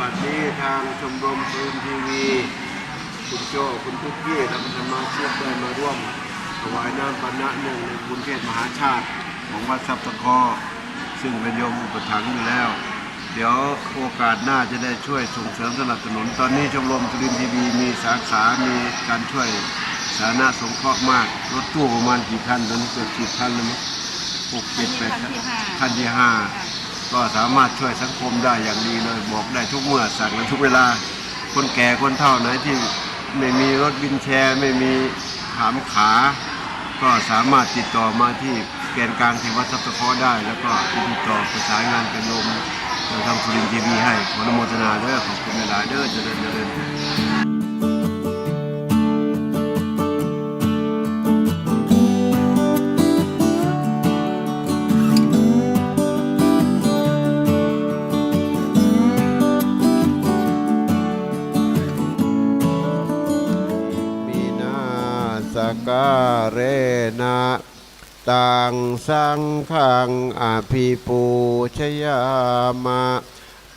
บัดนี้ทางชมรมปืนทีวีคุณโจคุณทุกกี้และสมาชิกได้มาร่วมถวายน้ำปานะหนึ่งในบุญเทศมหาชาติ ของวัดทรัพย์ตะคอ ซึ่งเป็นโยมอุปถัมภ์อยู่แล้ว เดี๋ยวโอกาสหน้าจะได้ช่วยส่งเสริมสนับสนุน ตอนนี้ชมรมสุรินทีวีมีสาขา มีการช่วยสาธารณสงเคราะห์มาก รถตู้ประมาณกี่คันตอนนี้เกือบสิบคันแล้วมั้งหกเจ็ดแปดคันที่ห้า ก็สามารถช่วยสังคมได้อย่างดีเลยบอกได้ทุกเมื่อสั่งได้ทุกเวลา คนแก่คนเฒ่าไหนที่ไม่มีรถวินแชร์ ไม่มีขามขา ก็สามารถติดต่อมาที่แกนกลางที่วัดทรัพย์ตะเคอได้ แล้วก็ติดต่อประสานงานเป็นลมเราทำสุรินทร์ทีวีให้ขออนุโมทนาเด้อขอบคุณหลาเด้อเจริญเจริญ การเรนะตังสังขังอภิปูชยามะ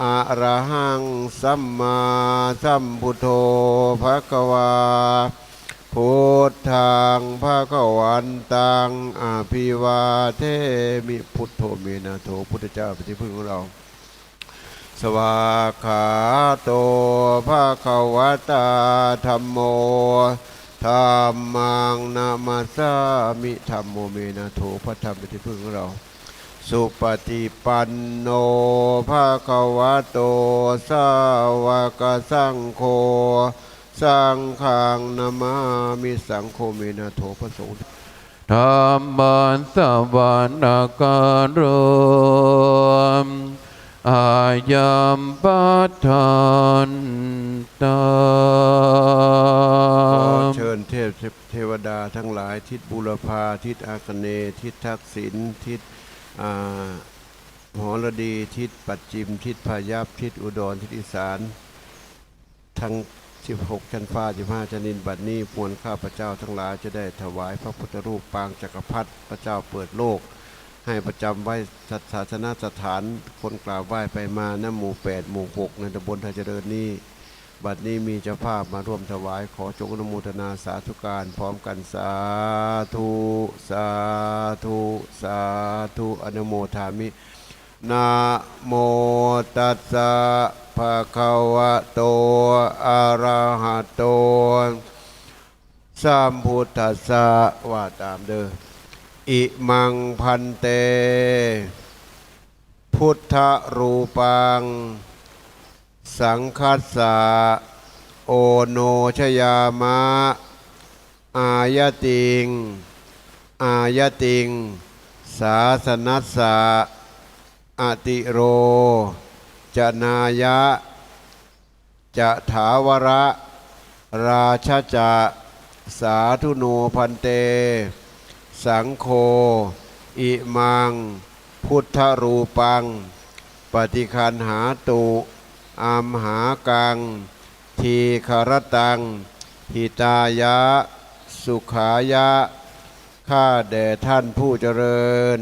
อะระหังสัมมาสัมพุทโธภะคะวาพุทธังภะคะวันตังอภิวาเทมิพุทโธเมนะโถพุทธเจ้าป็นที่พึ่งของเรา สวากขาโตภะคะวตาธรรมโม ธรรมังนามาสามิธรรมโมเมนะโถพระธรรมเป็นที่พึ่งของเรา สุปฏิปันโนภะคะวะโตสาวกสังโฆสังฆังนามามิสังโฆเมนะโถพระสงฆ์ธรรมันสวรรการมอายัมปัฏฐาน ตาขอมเชิญเทพเทวดาทั้งหลายทิศบุรพาทิศอาคเนทิศทักษิณทิศหอระดีทิศปัจจิมทิศพายัพทิศอุดรทิศอีสาน ทั้ง 16 ชั้นฟ้า 15 ชั้นดินบัดนี้มวลข้าพเจ้าทั้งหลายจะได้ถวายพระพุทธรูปปางจักรพรรดิพระเจ้าเปิดโลก ให้ประจำไว้ศาสนสถานคนกราบไหว้ไปมาณหมู่ 8 หมู่ 6 ในตำบลไทยเจริญนี้ บัดนี้มีเจ้าภาพมาร่วมถวายขอจงอนุโมทนาสาธุการพร้อมกันสาธุสาธุสาธุอนุโมทามินะโมตัสสะภะคะวะโตอะระหะโตสัมพุทธัสสะว่าตามเด้ออิมังพันเต พุทธรูปัง สังคัสสะโอโนชยามะ อายติง อายติง สาสนัสสะอติโร จนายะ จะถาวระ ราชจะสาธุโนพันเต สังโฆอิมัง พุทธรูปัง ปฏิคันหาตุ อามหากัง ทีคารตัง หิตายะ สุขายะ ข้าแด่ท่านผู้เจริญ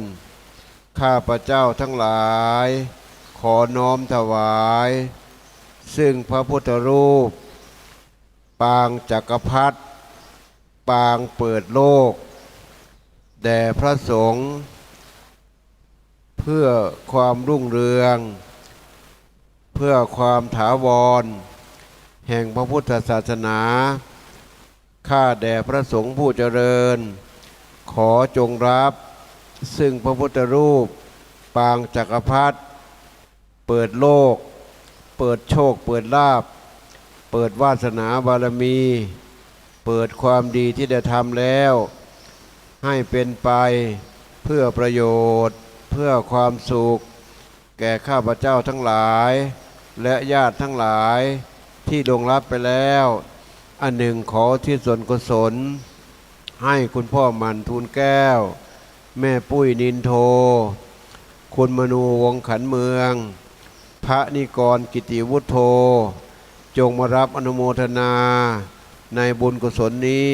ข้าพระเจ้าทั้งหลาย ขอน้อมถวาย ซึ่งพระพุทธรูป ปางจักรพรรดิปางเปิดโลก แด่พระสงฆ์เพื่อความรุ่งเรือง พื่อความถาวร แห่งพระพุทธศาสนา ข้าแด่พระสงฆ์ผู้เจริญ ขอจงรับ ซึ่งพระพุทธรูป ปางจักรพรรดิเปิดโลก เปิดโชค เปิดลาบ เปิดวาสนาบารมี เปิดความดีที่ได้ทำแล้ว ให้เป็นไปเพื่อประโยชน์ เพื่อความสุข แก่ข้าพเจ้าทั้งหลาย และญาติทั้งหลายที่ลงรับไปแล้ว อันหนึ่งขอที่ส่วนกุศล ให้คุณพ่อมันทูลแก้ว แม่ปุ้ยนินโท คุณมนูวงขันเมือง พระนิกรกิติวุฒโธ จงมารับอนุโมทนา ในบุญกุศลนี้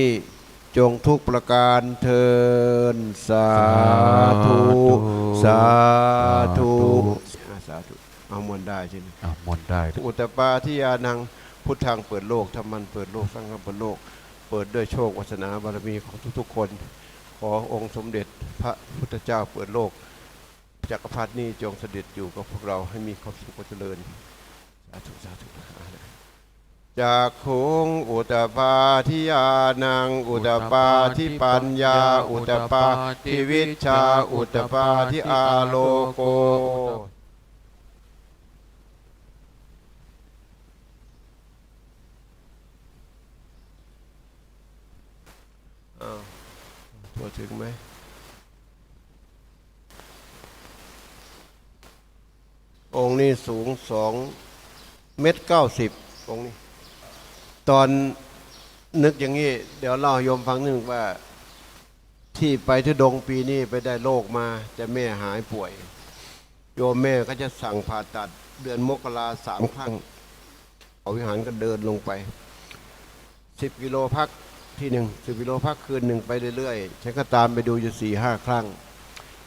จงทุกประการเทินสาธุ สาธุสาธุธุ เอามวลได้ใช่ไหมอะมนต์ได้ด้วยอุตตปาทิยานังพุทธังเปิดโลกธรรมันเปิดโลกสังฆังเปิดโลก เปิดด้วยโชควาสนาบารมีของทุกๆคน ขอองค์สมเด็จพระพุทธเจ้าเปิดโลกจักรพรรดินี้จงเสด็จอยู่กับพวกเราให้มีความสุขความเจริญสาธุสาธุอ่านะจากขุงอุตตปาทิยานังอุตตปาทิปัญญา อุตตปาทิวิชชาอุตตปาทิอาโลโก อ้าว ตัวถึงไหมองค์นี้สูงสองเมตรเก้าสิบองค์นี้ ตอนนึกอย่างนี้ เดี๋ยวเล่าโยมฟังหนึ่งว่า ที่ไปที่ดงปีนี้ไปได้โรคมา แต่แม่หายป่วย โยมแม่ก็จะสั่งผ่าตัดเดือนมกราสามครั้งเอาวิหารก็เดินลงไปสิบกิโลพัก ที่หนึ่งสิบกิโลพักคืนหนึ่งไปเรื่อยๆฉันก็ตามไปดูอยู่สี่ห้าครั้ง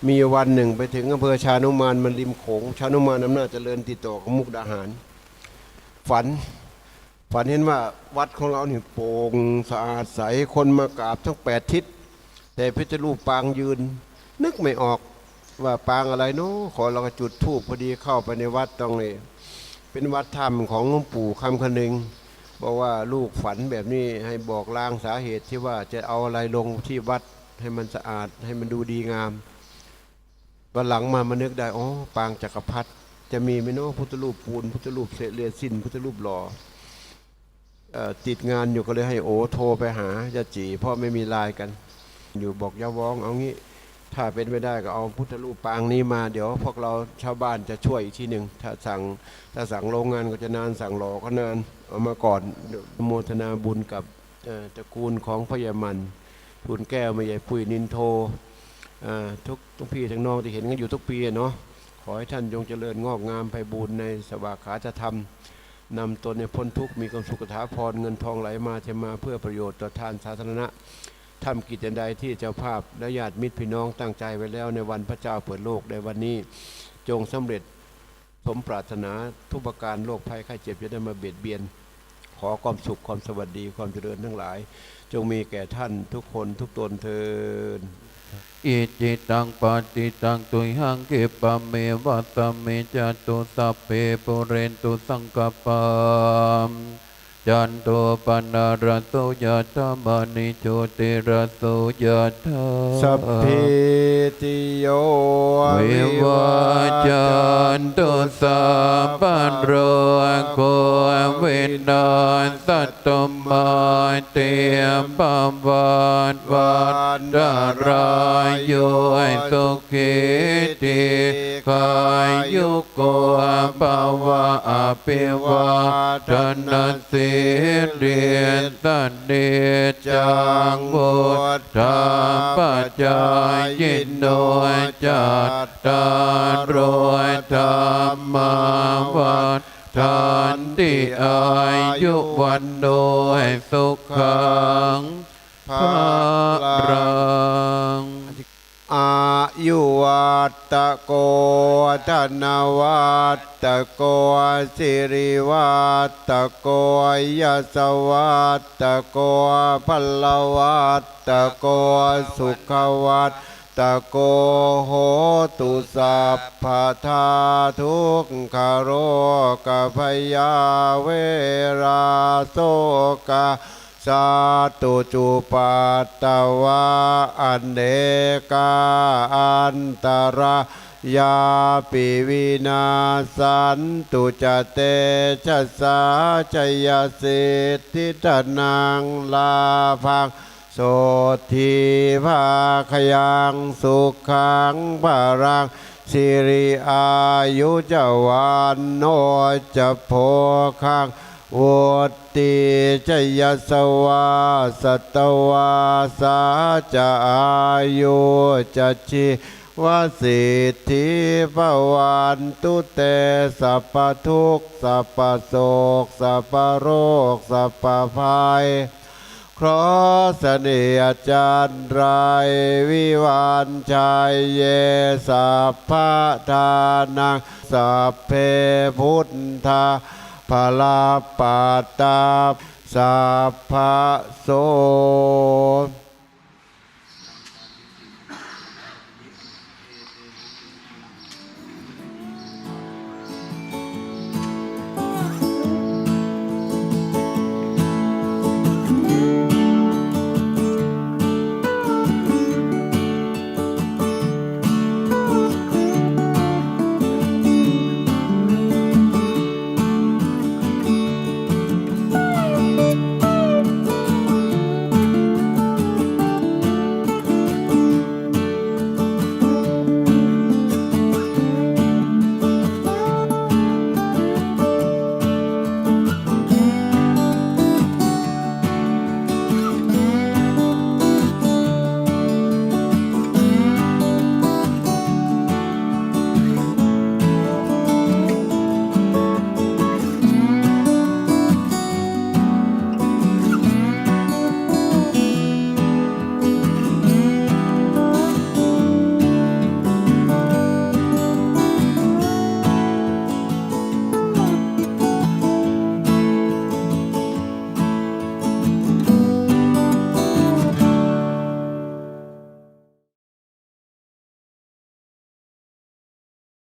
มีวันหนึ่งไปถึงอำเภอชานุมานมันริมโขงชานุมานอำนาจเจริญติดต่อกับมุกดาหาร ฝันฝันเห็นว่าวัดของเราเนี่ยโปร่งสะอาดใสคนมากราบทั้งแปดทิศ แต่พระเจ้ารูปปางยืน นึกไม่ออกว่าปางอะไรเนาะขอเราก็จุดธูปพอดีเข้าไปในวัดตรงนี้ เป็นวัดธรรมของหลวงปู่คำคนึง บอกว่าลูกฝันแบบนี้ให้บอกลางสาเหตุที่ว่าจะเอาอะไรลงที่วัดให้มันสะอาดให้มันดูดีงามวันหลังมามานึกได้อ๋อปางจักรพรรดิจะมีไหมเนาะพุทธรูปปูนพุทธรูปเศษเลียสินพุทธรูปหล่อเอ่อติดงานอยู่ก็เลยให้โอโทรไปหายาจีเพราะไม่มีลายกัน อยู่บอกอยาวองเอางี้ ถ้าเป็นไม่ได้ก็เอาพุทธรูปปางนี้มา เดี๋ยวพวกเราชาวบ้านจะช่วยอีกทีหนึ่งถ้าสั่งถ้าสั่งโรงงานก็จะนานสั่งหลอก็นานเอามาก่อนโมทนาบุญกับตระกูลของพญามันทุนแก้วไม่ใหญ่ปุยนินโททุกทุกพี่ทั้งน้องที่เห็นกันอยู่ทุกปีเนาะขอให้ท่านจงเจริญงอกงามไปบูรในสวากขาจะทำนำตนในพ้นทุกมีความสุขถาพรเงินทองไหลมาเทมาเพื่อประโยชน์ต่อทานสาธารณะ ทำกิจใดที่เจ้าภาพและญาติมิตรพี่น้องตั้งใจไว้แล้วในวันพระเจ้าเปิดโลกในวันนี้จงสำเร็จสมปรารถนาทุกประการโรคภัยไข้เจ็บจะได้มาเบียดเบียน ขอความสุขความสวัสดีความเจริญทั้งหลาย จงมีแก่ท่านทุกคนทุกตนเทินอิจิตังปฏิตังตุยหังเกปะเมวัตเมจตุสัพเพปุเรนตุสังกปปาม จันโตปนารโตยะธามณิโชติระโตยะธาสัพพิติโยวิวาจันตุสัพพันโรโควินาสัตตมาเตมปวันวันดารายโยสุขิติขายุโกภาวะอภิวาทนาสิริสันเดจังบุตธาปัจจายโนจัตตารธรรมาวัฏทานติอายุวันโดยสุขังภารังอายุวัตะโกธนวัต ตะโกสิริวัตตโกยสวัตตโกพลวัตตะโกสุขวัตตะโกโหตุสัพพทาทุกขโรกพยาเวราโสกาสาตุจุปัตตวะอันเนกาอันตรา ยาปิวินาสันตุจเตชะสาจยสิทธิตนังลาภังโสทีภาคยังสุขังภารังสิริอายุจวันโนจะโพคังวุติจยสวาสตวาสาจะอายุจะชี วสิทธิภวันตุเตสัพพทุกสัพพโศกสัพพโรคสัพพภัยเพราะเน่ห์อาจารย์ไรวิวานชัยเยสัพพะทานังสัพเพพุทธาภลาปาตาสัพพะโส